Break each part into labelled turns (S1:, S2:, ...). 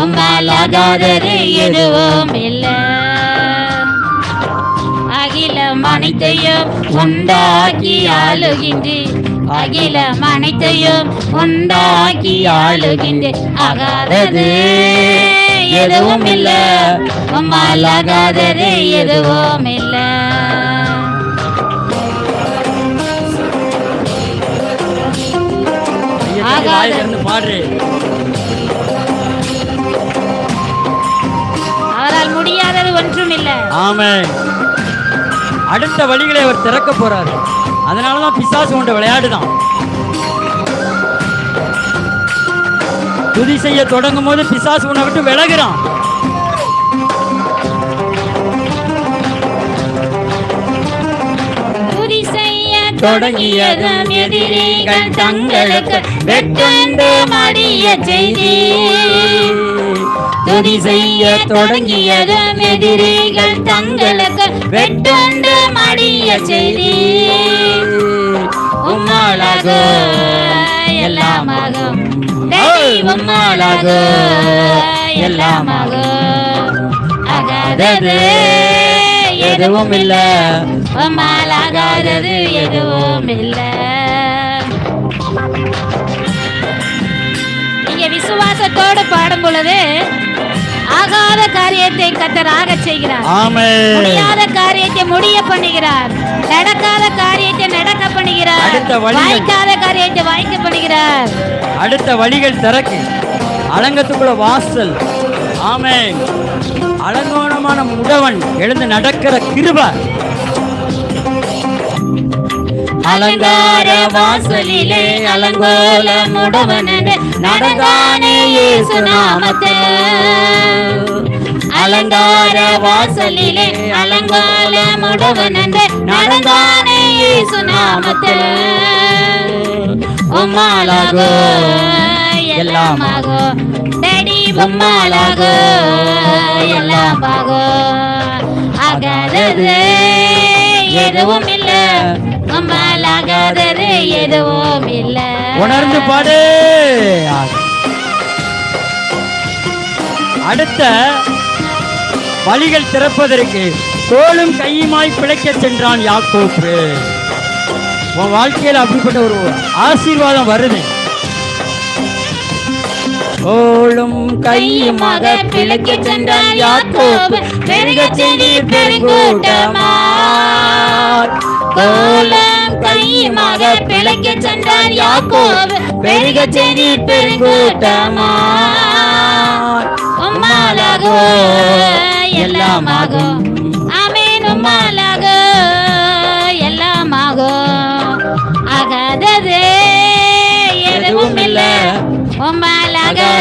S1: உம்மால் ஆகாதது எதுவும் இல்லை. அகிலம் அனைத்தையும் உண்டாக்கி ஆளுகின்றேன் அகிலம் அனைத்தையும் உண்டாக்கி ஆளுகின்றேன் ஆகாதது எதுவும் இல்லை. உம்மால் ஆகாதது எதுவும் இல்லை. பாடுறேன் ஒன்றும் இல்லை.
S2: ஆமே அடுத்த வழிகளை அவர் திறக்க போறாரு. அதனாலதான் பிசாசு கொண்ட விளையாடுதான். துதி செய்ய தொடங்கும் போது பிசாசு உன்னை விட்டு விலகுறான்.
S1: தொடங்கியதும் எதிரிகள் தங்களுக்கு வெட்டுண்டு மடிய செய்தி. துதி செய்ய தொடங்கியதும் எதிரிகள் தங்களுக்கு வெட்டுண்டு மடிய செய்தி. உம்மாளாக எல்லாமாகும் டேடி உம்மாளாக எல்லாமாகும் ஆகாதது எதுவும் இல்ல உம்மால் ஆகாதது எதுவும் இல்ல நீங்க விசுவாசத்தோடு பாடும் பொழுது ஆகாத காரியத்தை கத்தர் ஆகச் செய்கிறார். முடியாத காரியத்தை முடிய பண்ணுகிறார். நடக்காத காரியத்தை நடக்க பண்ணுகிறார். வாய்க்காத காரியத்தை வாய்க்க பண்ணுகிறார்.
S2: அடுத்த வழிகள் திறக்கு. அலங்கத்துக்குள்ள வாசல். ஆமே அலங்கோணமான முடவன் எழுந்து நடக்கிற கிருப.
S1: அலங்கார வாசலிலே அலங்கோல முடவனது நடந்தானே இயேசு அலங்கார வாசலிலே அலங்கோல முடவனது நடந்தானே இயேசு நாமத்தில் உம்மாலாகோ எல்லாமாகோ. டேடி உம்மாலாகோ எல்லாமாகோ. ஆகாதது எதுவும் இல்ல உம்மால் எதுவும் இல்ல
S2: உணர்ந்து பாடு. அடுத்த வழிகள் திறப்பதற்கு தோளும் கையுமாய் பிழைக்க சென்றான் யாக்கோப்பு. உன் வாழ்க்கையில் அப்படிப்பட்ட ஒரு ஆசீர்வாதம் வருது தோளும்
S1: கையுமாக பிழைக்க சென்றான் யாக்கோபு பெருக செடி பெருங்கூட்டமா கோலம் கையுமாக பிழைக்க சென்றான் யாக்கோபு? பெருக செடி பெருங்கூட்டமா உம்மாலாகோ எல்லாமாகும்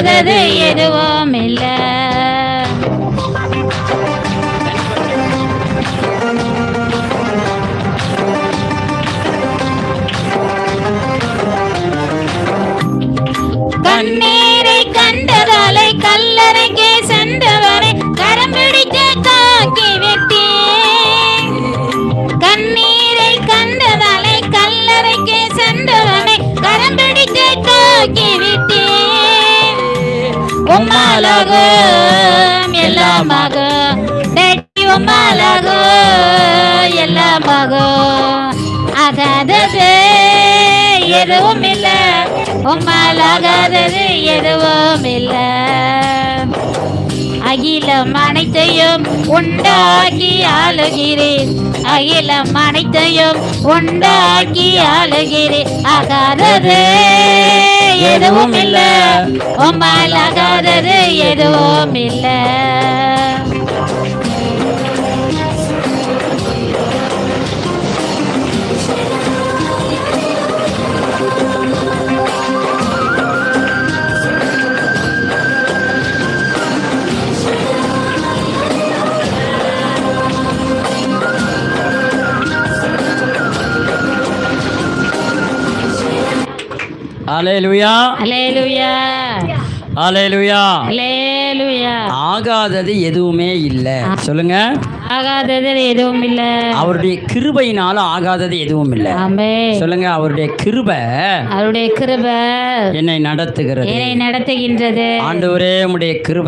S1: இல்லாதது எதுவும் இல்ல கண்ணீரை கண்டதாலை கல்லறை உம்மாலாகும் எல்லாமாகும் டேடி உம்மாலாகும் எல்லாமாகும். ஆகாதது எதுவும் இல்ல உம்மாலாகாதது எதுவும் இல்ல அகிலம் அனைத்தையும் உண்டாக்கி ஆளுகிறேன் அகிலம் அனைத்தையும் உண்டாக்கி ஆளுகிறேன் ஆகாதது எதுவும் இல்லை. உம்மால் ஆகாதது எதுவும் இல்லை.
S2: அலேலுயா
S1: அலேலுயா
S2: அலேலுயா
S1: அலேலுயா
S2: ஆகாதது எதுவுமே இல்லை. சொல்லுங்க.
S1: ஆகாதது எதுவும் இல்ல.
S2: அவருடைய கிருபையினால ஆகாதது எதுவும் இல்லை. சொல்லுங்க அவருடைய கிருபை
S1: அவருடைய கிருப
S2: என்னை நடத்துகிறது.
S1: என்னை நடத்துகின்றது.
S2: ஆண்டவரே உம்முடைய கிருபை